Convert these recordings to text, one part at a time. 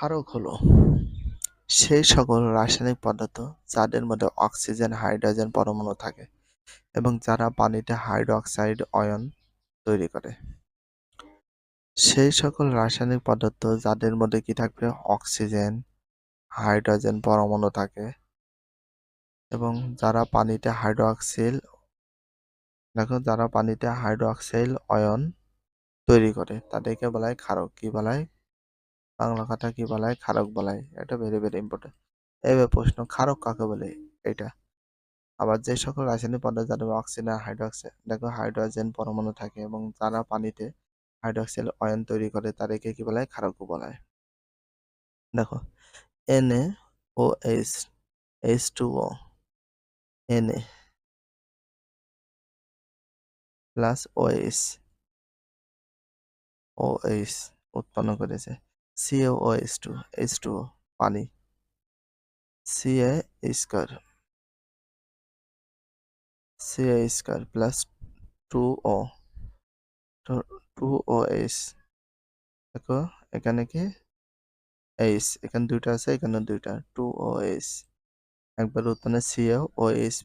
ক্ষারক হলো সেই সকল রাসায়নিক পদার্থ যাদের মধ্যে অক্সিজেন, হাইড্রোজেন পরমাণু থাকে এবং যারা পানিতে হাইড্রোক্সাইড অয়ন তৈরি করে। সেই সকল রাসায়নিক পদার্থ যাদের মধ্যে কি থাকবে? অক্সিজেন, হাইড্রোজেন পরমাণু থাকে এবং যারা পানিতে হাইড্রোক্সিল, দেখো যারা পানিতে হাইড্রোক্সাইল অয়ন তৈরি করে, তাদেরকে বলা হয় ক্ষারক। কি বলা হয়? বাংলা কথা কি বলা হয় ক্ষারক বলা হয় এটা ভেরি ভেরি ইম্পর্টেন্ট এবার প্রশ্ন ক্ষারক কাকে বলে? এটা। আবার যে সকল রাসায়নিক পদার্থ যাদের অক্সিজেন আর হাইড্রোক্সাইড দেখো হাইড্রোজেন পরমাণু থাকে এবং যারা পানিতে হাইড্রোক্সাইল অয়ন তৈরি করে, তাদেরকে কি বলা হয় ক্ষারকও বলা হয় দেখো NA O H H two O NA plus OH OH উৎপন্ন করেছে। সিএওএইচ টু এইচ টু পানি। CA square CA square plus two O two O H দেখো, এখানে কি? এইচ এখানে দুইটা আছে, এখানে দুইটা টু ও এইচ একবার উৎপন্ন সিএ ও এইচ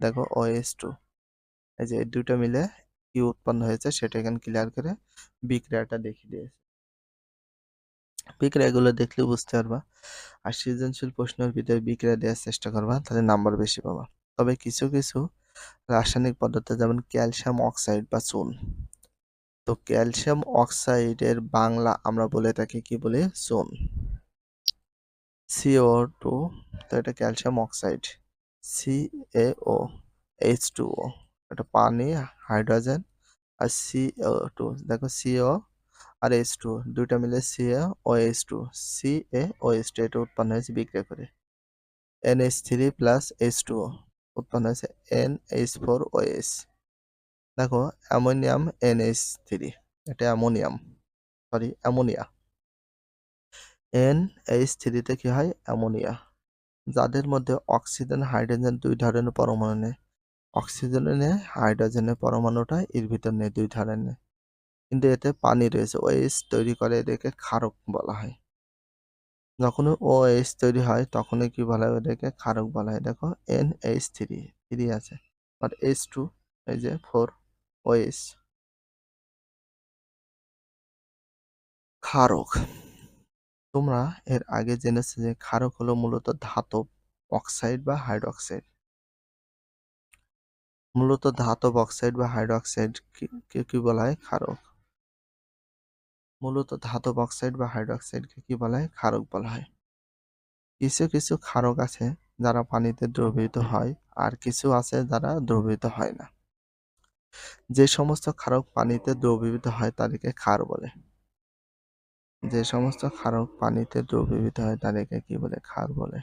দেখো ও এইচ টু এই যে দুইটা মিলে কি উৎপন্ন হয়েছে, সেটা এখানে ক্লিয়ার করে বিক্রিয়াটা দেখিয়ে দিয়েছে। বিক্রিয়াগুলো দেখলে বুঝতে পারবা। আর সৃজনশীল প্রশ্নের ভিতরে বিক্রয় দেওয়ার চেষ্টা করবা, তাহলে নাম্বার বেশি পাবা। তবে কিছু কিছু রাসায়নিক পদার্থ যেমন ক্যালসিয়াম অক্সাইড বা চুন। তো ক্যালসিয়াম অক্সাইডের বাংলা আমরা বলে থাকি কি বলি? চুন। সিও টু তো এটা calcium oxide. C A O H two O এটা পানি, হাইড্রোজেন আর সিও টু দেখো সিও আর এইচ টু দুইটা মিলে C A O H two C A O H two এটা উৎপন্ন হয়েছে বিক্রিয়া করে। N H three plus H two উৎপন্ন হয়েছে N H four O H দেখো, অ্যামোনিয়াম এন এইচ থ্রি এটা ammonium sorry ammonia. N H থ্রিতে কি হয়? অ্যামোনিয়া। যাদের মধ্যে অক্সিজেন, হাইড্রোজেন দুই ধরনের পরমাণু নেই অক্সিজেনে হাইড্রোজেনের পরমাণুটা এর ভিতর নেই দুই ধরনের। কিন্তু এতে পানি রয়েছে। ওএইচ তৈরি করে এদেরকে ক্ষারক বলা হয়। যখন ওএইচ তৈরি হয়, তখনই কি বলা হয় এদেরকে ক্ষারক বলা হয়? দেখো এন এইচ থ্রি থ্রি আছে। আর এইচ টু এই যে ফোর ওএইচ ক্ষারক। তোমরা এর আগে জেনেছো যে ক্ষারক হলো মূলত ধাতব অক্সাইড বা হাইড্রোক্সাইড মূলত ধাতব অক্সাইড বা হাইড্রোক্সাইড কি বলা হয়? ক্ষারক। মূলত ধাতব অক্সাইড বা হাইড্রোক্সাইডকে কি বলা হয়? ক্ষারক বলা হয়। কিছু কিছু ক্ষারক আছে যারা পানিতে দ্রবীভূত হয় আর কিছু আছে যারা দ্রবীভূত হয় না। যে সমস্ত ক্ষারক পানিতে দ্রবীভূত হয় তাদেরকে ক্ষার বলে। যে সমস্ত ক্ষারক পানিতে দ্রবীভূত হয় তাদেরকে কি বলে? ক্ষার বলে।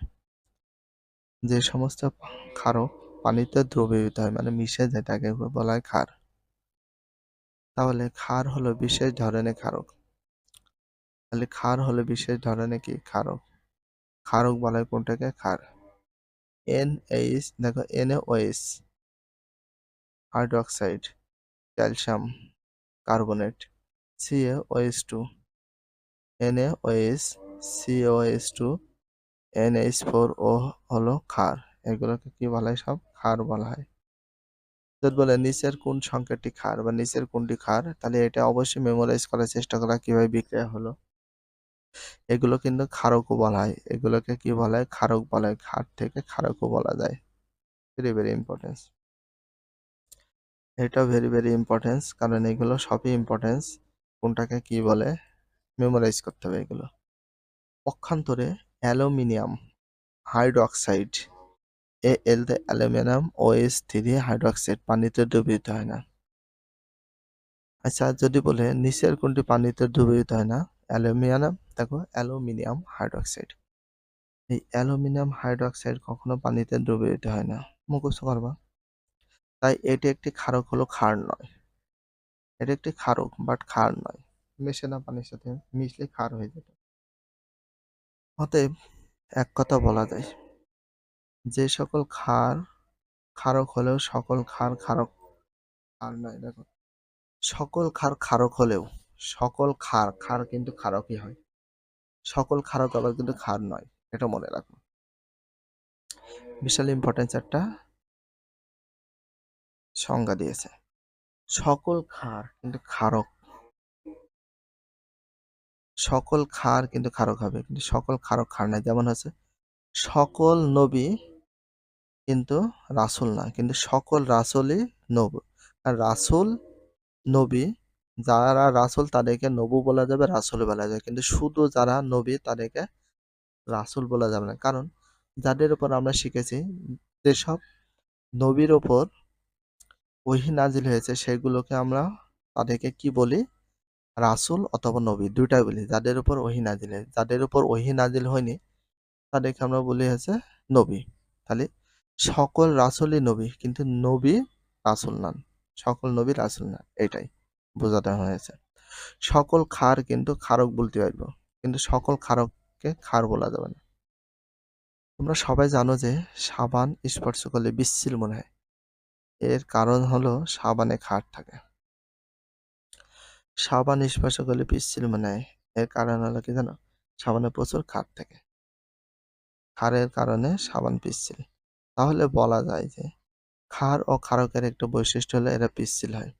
যে সমস্ত ক্ষারক পানিতে দ্রবীভূত হয় মানে মিশে যায় তাকে বলা হয় ক্ষার। তাহলে ক্ষার হলো বিশেষ ধরনের ক্ষারক। তাহলে ক্ষার হলো বিশেষ ধরনের কি? ক্ষারক ক্ষারক বলা হয় কোনটাকে? ক্ষার এন এইচ দেখো N OS hydroxide, calcium, carbonate. CA OS two. N OS COS two. NH four O হলো ক্ষার এগুলোকে কি বলা হয় সব? ক্ষার বলা হয়। যদি বলে নিচের কোন সংখ্যাটি ক্ষার বা নিচের কোনটি ক্ষার তাহলে এটা অবশ্যই মেমোরাইজ করার চেষ্টা করা কীভাবে বিক্রিয়া হলো। এগুলো কিন্তু ক্ষারকও বলা হয়। এগুলোকে কি বলা? হয় ক্ষারক বলা। হয় ক্ষার থেকে ক্ষারকও বলা যায়। ভেরি ভেরি ইম্পর্টেন্স এটা ভেরি ভেরি ইম্পর্টেন্স কারণ এগুলো সবই ইম্পর্টেন্স কোনটাকে কি বলে? মেমোরাইজ করতে হবে এগুলো। পক্ষান্তরে aluminium, hydroxide. A, L they aluminium, O, S, three hydroxide পানিতে দ্রবীভূত হয় না। আচ্ছা যদি বলে নিচের কোনটি পানিতে দ্রবীভূত হয় না? অ্যালুমিনিয়াম, দেখো অ্যালুমিনিয়াম হাইড্রোক্সাইড। এই অ্যালুমিনিয়াম হাইড্রোক্সাইড কখনো পানিতে দ্রবীভূত হয় না। মুখস্থ করবা। তাই এটি একটি ক্ষারক হলো ক্ষার নয়। এটি একটি ক্ষারক বাট ক্ষার নয়। মেশে না পানির সাথে, মিশলে ক্ষার হয়ে যেত অতএব এক কথা বলা যায়, যে সকল ক্ষার, ক্ষারক হলেও সকল ক্ষার ক্ষারক ক্ষার নয়, দেখো। সকল ক্ষার ক্ষারক হলেও সকল ক্ষার খার কিন্তু খারকই হয়। সকল খারক আবার কিন্তু খার নয়, এটা মনে রাখুন। বিশাল ইম্পর্টেন্স একটা সংজ্ঞা দিয়েছে। সকল ক্ষার কিন্তু খারক। সকল ক্ষার কিন্তু খারক হবে, কিন্তু সকল খারক ক্ষার নাই। যেমন হচ্ছে, সকল নবী কিন্তু রাসুল না, কিন্তু সকল রাসুলই নব। আর রাসুল, নবী যারা রাসুল তাদেরকে নবু বলা যাবে রাসুল বলা যাবে। কিন্তু শুধু যারা নবী তাদেরকে রাসুল বলা যাবে না। কারণ যাদের উপর আমরা শিখেছি যেসব নবীর ওপর ওহি নাজিল হয়েছে, সেগুলোকে আমরা তাদেরকে কি বলি? রাসুল অথবা নবী দুইটাই বলি। যাদের উপর ওহি নাজিল হয়, যাদের উপর ওহি নাজিল হয়নি, তাদেরকে আমরা বলি হয়েছে নবী। তাহলে সকল রাসুলই নবী, কিন্তু নবী রাসুল নান। সকল নবী রাসুল না, এটাই। বোঝাতে হয়েছে। সকল খার কিন্তু খারক বলতে পারব, কিন্তু সকল খারককে খার বলা যাবে না। তোমরা সবাই জানো যে সাবান স্পর্শ করলে বিশ্ছিল মনে হয়। এর কারণ হলো সাবানে খার থাকে। সাবান স্পর্শ করলে পিচ্ছিল মনে হয়। এর কারণ হলো কি জানো? সাবানে প্রচুর খার থাকে। খারের কারণে সাবান পিচ্ছিল তাহলে বলা যায় যে খার ও ক্ষারকের একটা বৈশিষ্ট্য হলে এরা পিচ্ছিল হয়।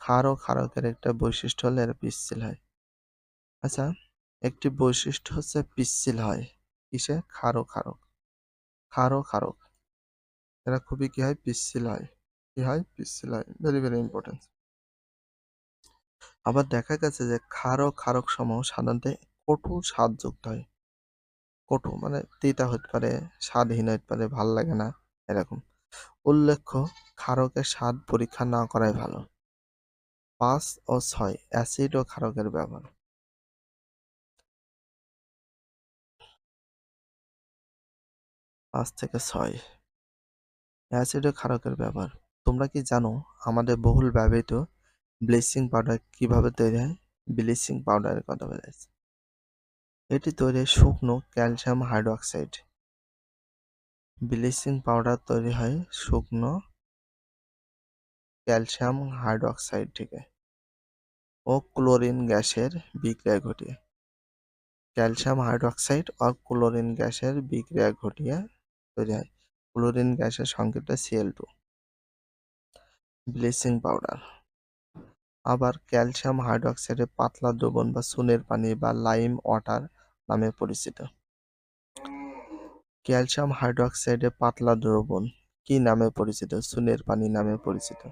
ক্ষার ও একটা বৈশিষ্ট্য হলে এরা পিচ্ছিল হয়। আচ্ছা একটি বৈশিষ্ট্য হচ্ছে পিচ্ছিল হয়। কিসে? ক্ষার ও ক্ষারক ক্ষার ও এরা খুবই কি হয়? পিচ্ছিল হয়। কি হয়? পিচ্ছিল হয়। ভেরি ভেরি ইম্পর্টেন্ট আবার দেখা গেছে যে ক্ষার ও সমূহ সাধারণত কটু স্বাদযুক্ত হয়। কটু মানে তিতা হতে পারে, স্বাদহীন হতে পারে, ভালো লাগে না, এরকম। উল্লেখ্য ক্ষারকের স্বাদ পরীক্ষা না করাই ভালো। পাঁচ ও ছয় অ্যাসিড ও ক্ষারকের ব্যবহার। পাঁচ থেকে ছয় অ্যাসিড ও ক্ষারকের ব্যবহার। তোমরা কি জানো আমাদের বহুল ব্যবহৃত ব্লিচিং পাউডার কীভাবে তৈরি হয়? ব্লিচিং পাউডারের কথা বলা যাচ্ছে এটি তৈরি হয় শুকনো ক্যালসিয়াম হাইড্রোক্সাইড। ব্লিচিং পাউডার তৈরি হয় শুকনো ক্যালসিয়াম হাইড্রোক্সাইড থেকে ও ক্লোরিন গ্যাসের বিক্রিয়া ঘটিয়ে। ক্যালসিয়াম হাইড্রোক্সাইড ও ক্লোরিন গ্যাসের বিক্রিয়া ঘটিয়ে তৈরি হয়। ক্লোরিন গ্যাসের সংকেতটা সিএল টু ব্লিচিং পাউডার। আবার ক্যালসিয়াম হাইড্রোক্সাইডের পাতলা দ্রবণ বা সুনের পানি বা লাইম ওয়াটার নামে পরিচিত। ক্যালসিয়াম হাইড্রোক্সাইডের পাতলা দ্রবণ কি নামে পরিচিত? সুনের পানি নামে পরিচিত।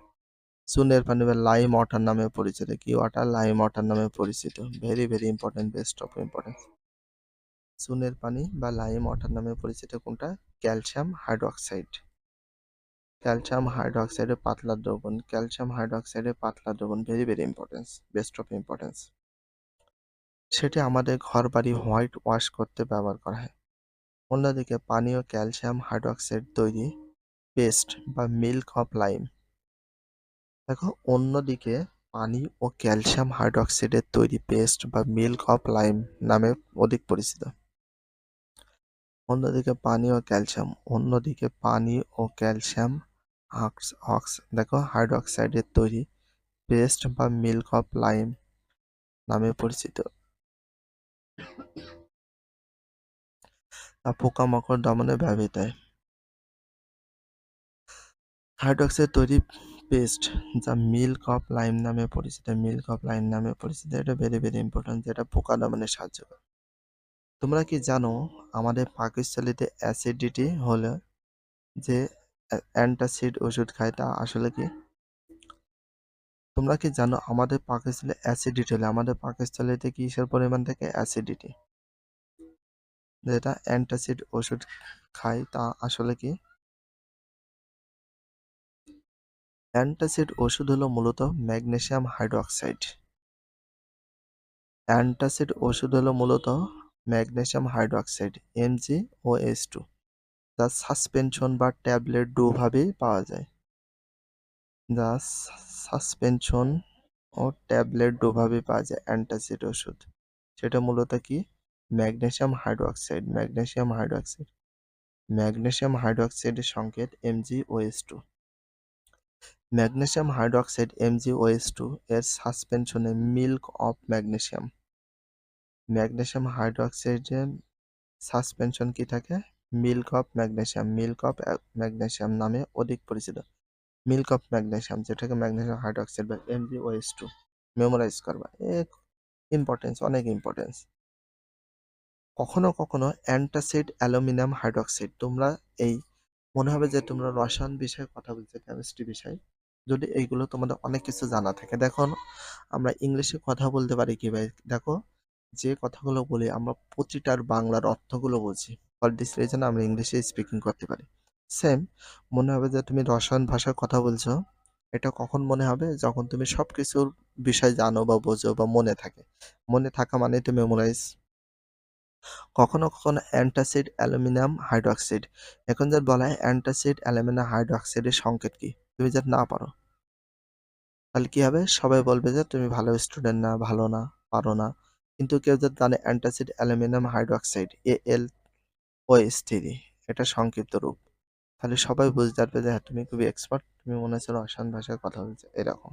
সুনের পানি বা লাইম ওয়াটার নামে পরিচিত, কি ওয়াটার লাইম ওয়াটার নামে পরিচিত। Very very important best of importance সুনের পানি বা লাইম ওয়াটার নামে পরিচিত কোনটা? Calcium hydroxide. ক্যালসিয়াম হাইড্রোক্সাইডের পাতলা দ্রবণ, ক্যালসিয়াম হাইড্রোক্সাইডের পাতলা দ্রবণ very very importance best of importance সেটি আমাদের ঘর বাড়ি হোয়াইট ওয়াশ করতে ব্যবহার করা হয়। অন্যদিকে পানীয় ক্যালসিয়াম হাইড্রোক্সাইড তৈরি পেস্ট বা মিল্ক অফ লাইম দেখো, অন্যদিকে পানি ও ক্যালসিয়াম হাইড্রোক্সাইডের তৈরি পেস্ট বা মিল্ক অফ লাইম নামে অধিক পরিচিত। অন্যদিকে পানি ও ক্যালসিয়াম, অন্যদিকে পানি ও ক্যালসিয়াম অক্স দেখো, হাইড্রোক্সাইডের তৈরি পেস্ট বা মিল্ক অফ লাইম নামে পরিচিত। পোকামাকড় দমনে ব্যবহৃত হয়। হাইড্রোক্সাইড তৈরি পেস্ট যা মিল্ক অফ লাইম নামে পরিচিত মিল্ক অফ লাইম নামে পরিচিত, এটা ভেরি ভেরি ইম্পর্টেন্ট যেটা পোকা দমনে সাহায্য করে। তোমরা কি জানো, আমাদের পাকস্থলিতে অ্যাসিডিটি হলে যে অ্যান্টাসিড ওষুধ খায় তা আসলে কি? তোমরা কি জানো, আমাদের পাকস্থলে অ্যাসিডিটি হলে, আমাদের পাকস্থলিতে কিসের পরিমাণ থাকে? অ্যাসিডিটি যেটা অ্যান্টাসিড ওষুধ খায় তা আসলে কি? অ্যান্টাসিড ওষুধ হলো মূলত ম্যাগনেসিয়াম হাইড্রোক্সাইড। অ্যান্টাসিড ওষুধ হলো মূলত magnesium hydroxide MG O S two, যা সাসপেনশন বা ট্যাবলেট দুভাবেই পাওয়া যায়। যা সাসপেনশন ও ট্যাবলেট দুভাবেই পাওয়া যায় অ্যান্টাসিড ওষুধ। সেটা মূলত কি? Magnesium hydroxide magnesium hydroxide. Magnesium হাইড্রোক্সাইডের সংকেত MG O S two. Magnesium hydroxide MGOS two এর সাসপেনশনে মিল্ক অফ ম্যাগনেসিয়াম। ম্যাগনেসিয়াম হাইড্রোক্সাইডের সাসপেনশন কি থাকে? Milk of magnesium. Milk of magnesium নামে অধিক পরিচিত। মিল্ক অফ ম্যাগনেসিয়াম, যেটাকে ম্যাগনেসিয়াম হাইড্রোক্সাইড বা এমজিওএস টু মেমোরাইজ করবা। এক ইম্পর্টেন্স, অনেক ইম্পর্টেন্স। কখনো কখনো অ্যান্টাসিড অ্যালুমিনিয়াম হাইড্রোক্সাইড, তোমরা এই মনে হবে যে তোমরা রসায়ন বিষয়ে কথা বলছো, কেমিস্ট্রি বিষয়ে। যদি এইগুলো তোমাদের অনেক কিছু জানা থাকে। দেখো আমরা ইংলিশে কথা বলতে পারি কি ভাই? দেখো, যে কথাগুলো বলি, আমরা প্রতিটার বাংলার অর্থগুলো বুঝি। ফর দিস রিজন আমরা ইংলিশে স্পিকিং করতে পারি। সেম মনে হবে যে তুমি রসায়ন ভাষায় কথা বলছো। এটা কখন মনে হবে? যখন তুমি সব কিছুর বিষয় জানো বা বোঝো বা মনে থাকে। মনে থাকা মানে তুমি মেমোরাইজ কখনো কখনো অ্যান্টাসিড, অ্যালুমিনিয়াম হাইড্রোক্সাইড। এখন যার বলা হয় অ্যান্টাসিড, অ্যালুমিনিয়াম হাইড্রোক্সাইডের সংকেত কি? তুমি যাতে না পারো, তাহলে কি হবে? সবাই বলবে যে তুমি ভালো স্টুডেন্ট না, ভালো না, পারো না। কিন্তু কেউ যদি জানে antacid aluminium hydroxide A L O S এটা সংক্ষিপ্ত রূপ। তাহলে সবাই বুঝতে পারবে যে হ্যাঁ তুমি খুবই এক্সপার্ট তুমি মনে হচ্ছে রসায়ন ভাষায় কথা বলছো, এরকম।